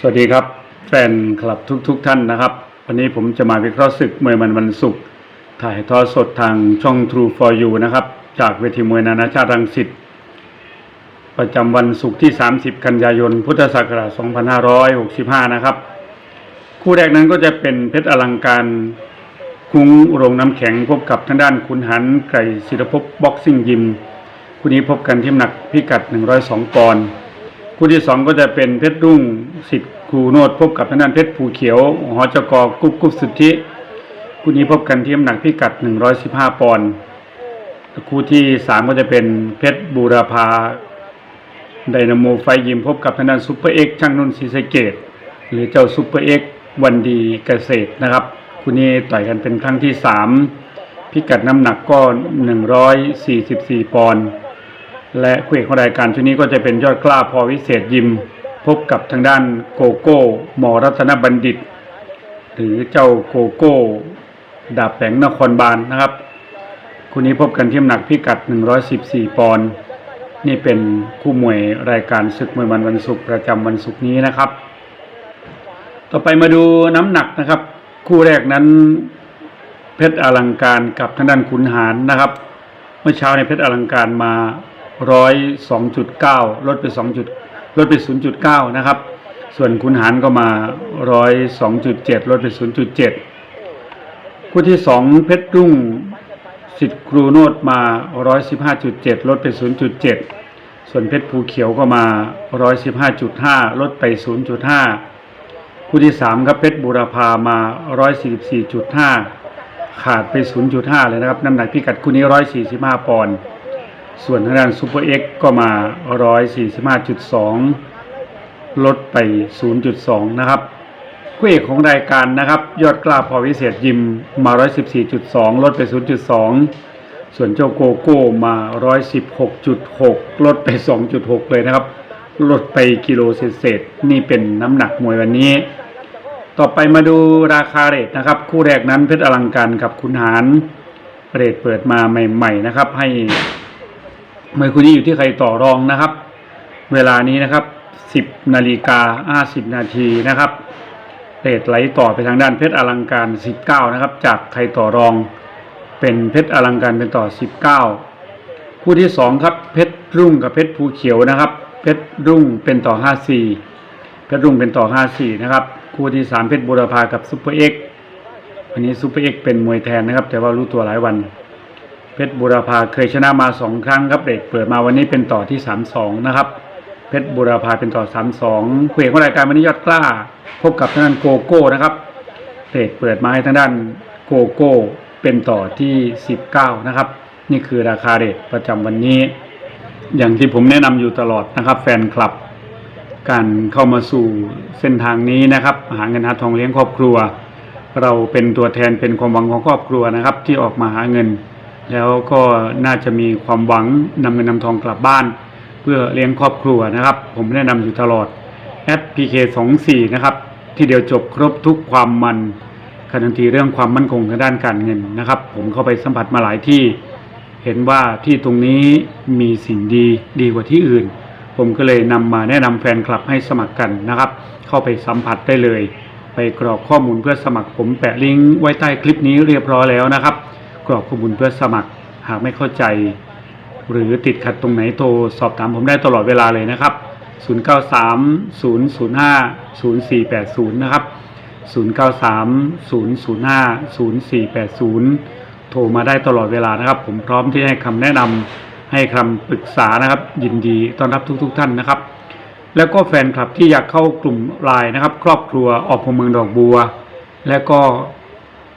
สวัสดีครับแฟนคลับทุกๆทท่านนะครับ วันนี้ผมจะมาวิเคราะห์ศึกมวยมันวันศุกร์ถ่ายทอดสดทางช่อง True for You นะครับ จากเวทีมวยนานาชาติรังสิตประจำวันศุกร์ที่ 30 กันยายน พุทธศักราช 2565 นะครับ คู่แรกนั้นก็จะเป็นเพชรอลังการคุ้งโรงน้ำแข็งพบกับทางด้านขุนหันไก่ศิรภพบ็อกซิ่งยิม คู่นี้พบกันที่น้ำหนักพิกัด 102 ปอนด์ คู่ที่สองก็จะเป็นเพชรรุ่งสิทธิ์ครูโนดพบกับทางด้านเพชรภูเขียวหอจกกุ๊บกุ๊บสุทธิคู่นี้พบกันที่น้ำหนักพิกัด 115 ปอนด์คู่ที่สามก็จะเป็นเพชรบูรพาไดนาโมไฟยิมพบกับทางด้านซูเปอร์เอ็กช่างนุ่นศรีสเกดหรือเจ้าซูเปอร์เอ็กวันดีเกษตรนะครับคู่นี้ต่อยกันเป็นครั้งที่สามพิกัดน้ำหนักก็144 ปอนด์ และคู่เอกของรายการชุดนี้ก็จะเป็นยอดกล้าพอวิเศษยิม พบกับทางด้านโกโก้หมอรัตนบัณฑิต หรือเจ้าโกโก้ดาบแผงนครบาลนนะครับคู่นี้พบกันที่น้ำหนักพิกัด 114 ปอนด์นี่เป็นคู่มวยรายการศึกมวยมันวันศุกร์ประจำวันศุกร์นี้นะครับ ต่อไปมาดูน้ำหนักนะครับ คู่แรกนั้นเพชรอลังการกับทางด้านขุนหารนะครับ เมื่อเช้าในเพชรอลังการมา ร้อยสองจุดเก้าลดไปสองจุดลดไปศูนย์จุดเก้านะครับ ส่วนคุณหารก็มาร้อยสองจุดเจ็ดลดไปศูนย์จุดเจ็ดคู่ที่สองเพชรรุ่งสิทธิ์ครูโนดมาร้อยสิบห้าจุดเจ็ดลดไปศูนย์จุดเจ็ดส่วนเพชรภูเขียวก็มาร้อยสิบห้าจุดห้าลดไปศูนย์จุดห้าคู่ที่สามครับเพชรบูรพามาร้อยสี่สิบสี่จุดห้าขาดไป 0.5 เลยนะครับ น้ำหนักพิกัดคู่นี้ 145 ปอนด์ ส่วนทางด้านซูเปอร์เอ็กก็มา 145.2 ลดไป 0.2 นะครับคู่เอกของรายการนะครับ ยอดกล้าพอวิเศษยิมมา 114.2 ลดไป 0.2 ส่วนเจ้าโกโก้มา 116.6 ลดไป 2.6 เลยนะครับ ลดไปกิโลเศษนี่เป็นน้ำหนักมวยวันนี้ ต่อไปมาดูราคาเรทนะครับ คู่แรกนั้นเพชรอลังการกับคุณหารเรทเปิดมาใหม่ ๆ นะครับ ให้ เมื่อคู่นี้อยู่ที่ใครต่อรองนะครับ เวลานี้นะครับ 10นาฬิกา50นาทีนะครับเรทไหลต่อไปทางด้านเพชรอลังการ 19 นะครับ จากใครต่อรองเป็นเพชรอลังการเป็นต่อ 19 คู่ที่ 2 ครับ เพชรรุ่งกับเพชรภูเขียวนะครับ เพชรรุ่งเป็นต่อ 54 เพชรรุ่งเป็นต่อ 54 นะครับ คู่ที่ 3 เพชรบูรพากับซุปเปอร์เอ็กซ์วันนี้ซุปเปอร์เอ็กซ์เป็นมวยแทนนะครับ แต่ว่ารู้ตัวหลายวัน เพชรบูรพาเคยชนะมา2ครั้งครับเด็กเปิดมาวันนี้เป็นต่อที่3-2นะครับเพชรบูรพาเป็นต่อ3-2คู่เอกของรายการวันนี้ยอดกล้า พบกับทางด้านโกโก้นะครับเด็กเปิดมาให้ทางด้านโกโก้เป็นต่อที่19นะครับ นี่คือราคาเด็กประจำวันนี้ อย่างที่ผมแนะนำอยู่ตลอดนะครับแฟนคลับ การเข้ามาสู่เส้นทางนี้นะครับ หาเงินหาทองเลี้ยงครอบครัว เราเป็นตัวแทนเป็นความหวังของครอบครัวนะครับ ที่ออกมาหาเงิน แล้วก็น่าจะมีความหวังนำเงินนำทองกลับบ้าน เพื่อเลี้ยงครอบครัวนะครับ ผมแนะนำอยู่ตลอดแอด PK 2 4 นะครับ ที่เดียวจบครบทุกความมันขณะที่เรื่องความมั่นคงทางด้านการเงินนะครับ ผมเข้าไปสัมผัสมาหลายที่ เห็นว่าที่ตรงนี้มีสิ่งดีดีกว่าที่อื่น ผมก็เลยนำมาแนะนำแฟนคลับให้สมัครกันนะครับ เข้าไปสัมผัสได้เลย ไปกรอกข้อมูลเพื่อสมัครผมแปะลิงก์ไว้ใต้คลิปนี้เรียบร้อยแล้วนะครับ กรอกข้อมูลเพื่อสมัคร หากไม่เข้าใจ หรือติดขัดตรงไหนโทรสอบถามผมได้ตลอดเวลาเลยนะครับ 093 005 0480 นะครับ 093 005 0480 โทรมาได้ตลอดเวลานะครับ ผมพร้อมที่ให้คำแนะนำให้คำปรึกษานะครับ ยินดีต้อนรับทุกๆทท่านนะครับ แล้วก็แฟนคลับที่อยากเข้ากลุ่มไลน์นะครับ ครอบครัวออกพเมืองดอกบัว และก็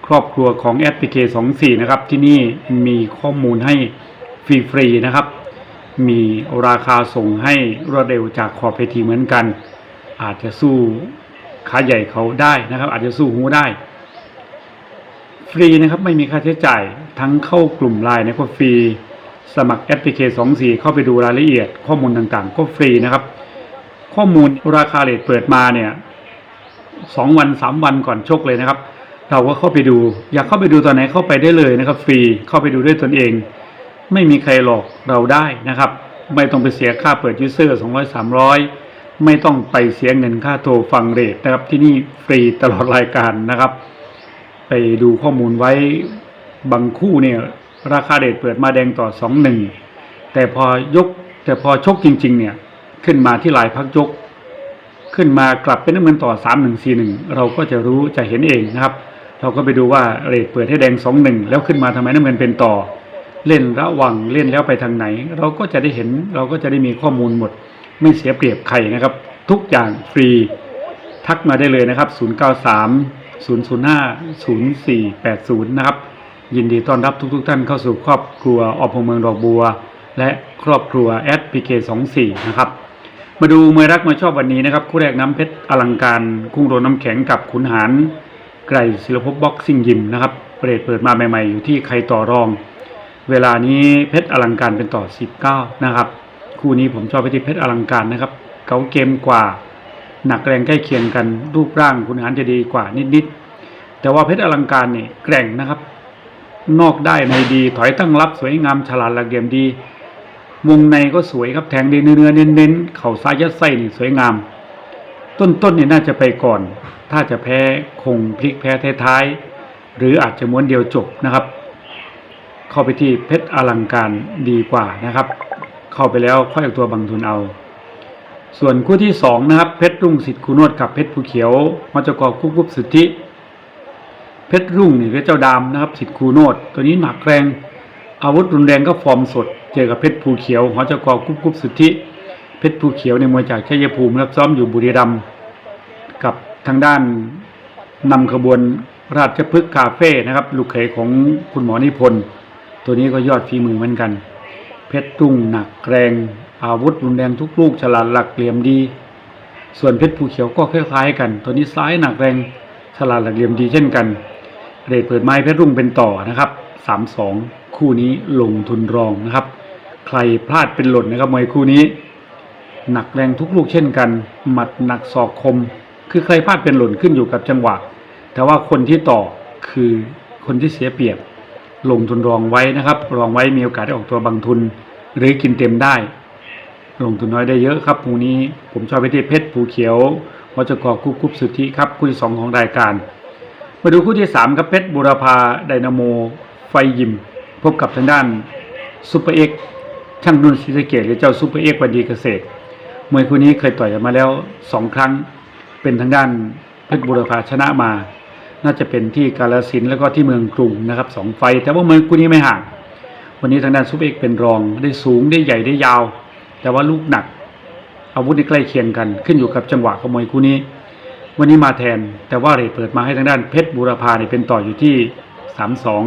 ครอบครัวของแอปพิเค24 นะครับที่นี่มีข้อมูลให้ฟรีๆนะครับ มีราคาส่งให้รวดเร็วจากขอบเวทีเหมือนกัน อาจจะสู้ขาใหญ่เขาได้นะครับ อาจจะสู้หูได้ ฟรีนะครับไม่มีค่าใช้จ่ายทั้งเข้ากลุ่มไลน์นี่ยก็ฟรีสมัครแอปพิเค24 เข้าไปดูรายละเอียดข้อมูลต่างๆ ก็ฟรีนะครับ ข้อมูลราคาเลทเปิดมาเนี่ยสองวันสามวันก่อนชกเลยนะครับ เราก็เข้าไปดู อยากเข้าไปดูตอนไหนเข้าไปได้เลยนะครับ ฟรีเข้าไปดูด้วยตนเอง ไม่มีใครหลอกเราได้นะครับ ไม่ต้องไปเสียค่าเปิดยูเซอร์200 300 ไม่ต้องไปเสียเงินค่าโทรฟังเรทนะครับที่นี่ฟรีตลอดรายการนะครับ ไปดูข้อมูลไว้บางคู่เนี่ยราคาเรทเปิดมาแดงต่อสองหนึ่งแต่พอยกแต่พอชกจริง ๆ เนี่ยขึ้นมาที่ลายพักยก ขึ้นมากลับเป็นน้ำเงินต่อสามหนึ่งสี่หนึ่งเราก็จะรู้จะเห็นเองนะครับ เราก็ไปดูว่าเรทเปิดให้แดงสองหนึ่งแล้วขึ้นมาทำไมน้ำเงินเป็นต่อ เล่นระว่างเล่นแล้วไปทางไหน เราก็จะได้เห็นเราก็จะได้มีข้อมูลหมด ไม่เสียเปรียบใครนะครับ ทุกอย่างฟรีทักมาได้เลยนะครับ 093 005 0480 นะครับ ยินดีต้อนรับทุกๆทท่านเข้าสู่ครอบครัวอพเมืองดอกบัว และครอบครัวแอดพีเค24นะครับ มาดูมวยรักมาชอบวันนี้นะครับ คู่แรกน้ำเพชรอลังการ คุ้งโดนน้ำแข็งกับขุนหาร ไกรศิลภพบ็อกซิ่งยิมนะครับเปิดเปิดมาใหม่ ๆ อยู่ที่ใครต่อรอง เวลานี้เพชรอลังการเป็นต่อ 19 นะครับ คู่นี้ผมชอบไปที่เพชรอลังการนะครับ เก๋าเกมกว่า หนักแรงใกล้เคียงกันรูปร่างคุณหารจะดีกว่านิดๆแต่ว่าเพชรอลังการเนี่ยแกร่งนะครับ นอกได้ในดีถอยตั้งรับสวยงามฉลาดหลักเหลี่ยมดีวงในก็สวยครับแทงดีเนื้อเน้นๆเข่าซ้ายยัดไส้นี่สวยงาม ต้นๆเนี่ยน่าจะไปก่อน ถ้าจะแพ้คงพลิกแพ้ท้ายๆหรืออาจจะม้วนเดียวจบนะครับ เข้าไปที่เพชรอลังการดีกว่านะครับ เข้าไปแล้วค่อยเอาตัวบังทุนเอา ส่วนคู่ที่สองนะครับเพชรรุ่งสิทธิ์คูโนดกับเพชรภูเขียวมาจกอกุ๊บกุ๊บสุทธิเพชรรุ่งนี่คือเจ้าดำนะครับสิทธิ์คูโนดตัวนี้หนักแรง อาวุธรุนแรงก็ฟอร์มสด เจอกับเพชรภูเขียวหอจกอกุ๊บกุ๊บสุทธิ เพชรภูเขียวในมวยจากชัยภูมิรับซ้อมอยู่บุรีรัมย์กับทางด้านนำขบวนราชพฤกษ์คาเฟ่นะครับ ลูกเขยของคุณหมอนิพนธ์ตัวนี้ก็ยอดฝีมือเหมือนกัน เพชรรุ่งหนักแรงอาวุธรุนแรงทุกลูกฉลาดหลักเหลี่ยมดี ส่วนเพชรภูเขียวก็คล้ายๆกัน ตัวนี้ซ้ายหนักแรงฉลาดหลักเหลี่ยมดีเช่นกันเรทเปิดไม้เพชรรุ่งเป็นต่อนะครับสามสองคู่นี้ลงทุนรองนะครับ ใครพลาดเป็นหล่นนะครับมวยคู่นี้ หนักแรงทุกลูกเช่นกัน หมัดหนักศอกคม คือใครพลาดเป็นหล่นขึ้นอยู่กับจังหวะ แต่ว่าคนที่ต่อคือคนที่เสียเปรียบ ลงทุนรองไว้นะครับ รองไว้มีโอกาสได้ออกตัวบางทุน หรือกินเต็มได้ ลงทุนน้อยได้เยอะครับพรุ่งนี้ผมชอบไปที่เพชรภูเขียววัจกรคุบคุบสุทธิครับคู่ที่สองของรายการ มาดูคู่ที่สามครับเพชรบุรพาไดนาโม ไฟยิม พบกับทางด้านซูเปอร์เอ็กช่างนุ่นศรีสะเกดหรือเจ้าซูเปอร์เอ็กวันดีเกษตร มวยคู่นี้เคยต่อยกันมาแล้วสองครั้ง เป็นทางด้านเพชรบุรพาชนะมา น่าจะเป็นที่กาลสินแล้วก็ที่เมืองกรุงนะครับสองไฟ แต่ว่าเมืองคู่นี้ไม่ห่างวันนี้ทางด้านซูเปอร์เอกเป็นรองได้สูงได้ใหญ่ได้ยาว แต่ว่าลูกหนัก อาวุธในใกล้เคียงกัน ขึ้นอยู่กับจังหวะของมวยคู่นี้ วันนี้มาแทนแต่ว่าเรทเปิดมาให้ทางด้านเพชรบุรพาเนี่ยเป็นต่ออยู่ที่สามสอง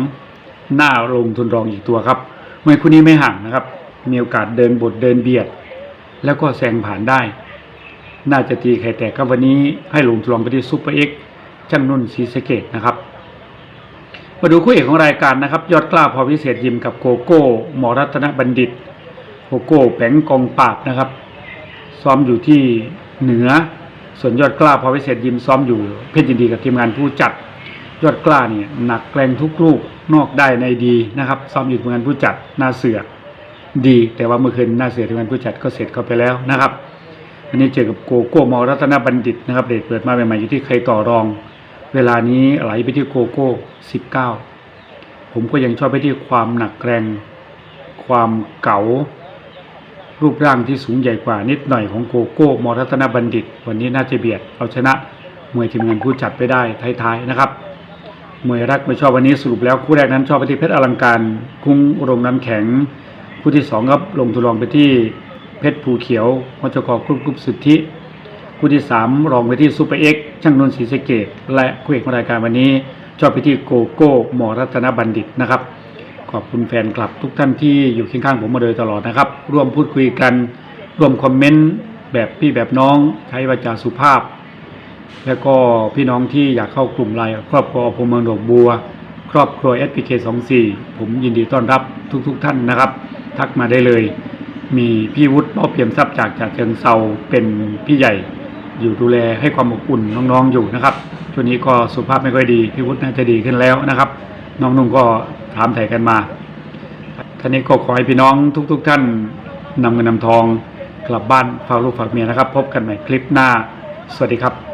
หน้าลงทุนรองอีกตัวครับมวยคู่นี้ไม่ห่างนะครับ มีโอกาสเดินบทเดินเบียด แล้วก็แซงผ่านได้ น่าจะตีไข่แตกครับวันนี้ให้หลงทองไปที่ซูเปอร์เอ็กซ์ช่างนุ่นศรีสะเกตนะครับ มาดูคู่เอกของรายการนะครับ ยอดกล้าพอพิเศษยิมกับโกโก้หมอรัตนบัณฑิต โกโก้แปงกองปราบนะครับ ซ้อมอยู่ที่เหนือ ส่วนยอดกล้าพอพิเศษยิมซ้อมอยู่ เพชรยินดีกับทีมงานผู้จัด ยอดกล้าเนี่ยหนักแรงทุกลูกนอกได้ในดีนะครับ ซ้อมอยู่ทีมงานผู้จัดหน้าเสือ ดี แต่ว่าเมื่อคืนน้าเสือทีมงานผู้จัดก็เสร็จเข้าไปแล้วนะครับ อันนี้เจอกับโกโก้มอรัตนบัณฑิตนะครับเดทเปิดมาใหม่ๆอยู่ที่ใครต่อรอง เวลานี้ไหลไปที่โกโก้19ผมก็ยังชอบไปที่ความหนักแรงความเก๋ารูปร่างที่สูงใหญ่กว่านิดหน่อยของโกโก้มอรัตนบัณฑิต วันนี้น่าจะเบียดเอาชนะมวยทีมงานผู้จัดไปได้ท้ายๆนะครับมวยรักไม่ชอบวันนี้สรุปแล้วคู่แรกนั้นชอบไปที่เพชรอลังการ คุ้งโรงน้ำแข็ง คู่ที่สองครับลงทุนรองไปที่เพชรภูเขียวมัจกรกรุ๊ปกรุ๊ปสุทธิคู่ที่สามรองไปที่ซูเปอร์เอ็กซ์ช่างนนท์ศรีสเกดและคู่เอกของรายการวันนี้ ชอบไปที่โกโก้หมอรัตนบัณฑิตนะครับ ขอบคุณแฟนคลับทุกท่านที่อยู่เคียงข้างผมมาโดยตลอดนะครับ ร่วมพูดคุยกัน ร่วมคอมเมนต์แบบพี่แบบน้องใช้วาจาสุภาพ แล้วก็พี่น้องที่อยากเข้ากลุ่มไลน์ครอบครัวพมเมืองดอกบัว ครอบครัว s p k 24ผมยินดีต้อนรับทุก ๆทท่านนะครับ ทักมาได้เลย มีพี่วุฒิเป้าเปี่ยมทรัพย์จากจากเชิงเซาเป็นพี่ใหญ่ อยู่ดูแลให้ความอบอุ่นน้องๆอยู่นะครับช่วงนี้ก็สุขภาพไม่ค่อยดีพี่วุฒิน่าจะดีขึ้นแล้วนะครับ น้องนุ่งก็ถามถ่ายกันมาท่านนี้ก็ขอให้พี่น้องทุก ๆทท่านนำเงินนำทองกลับบ้านฝากลูกฝากเมียนะครับ พบกันใหม่คลิปหน้า สวัสดีครับ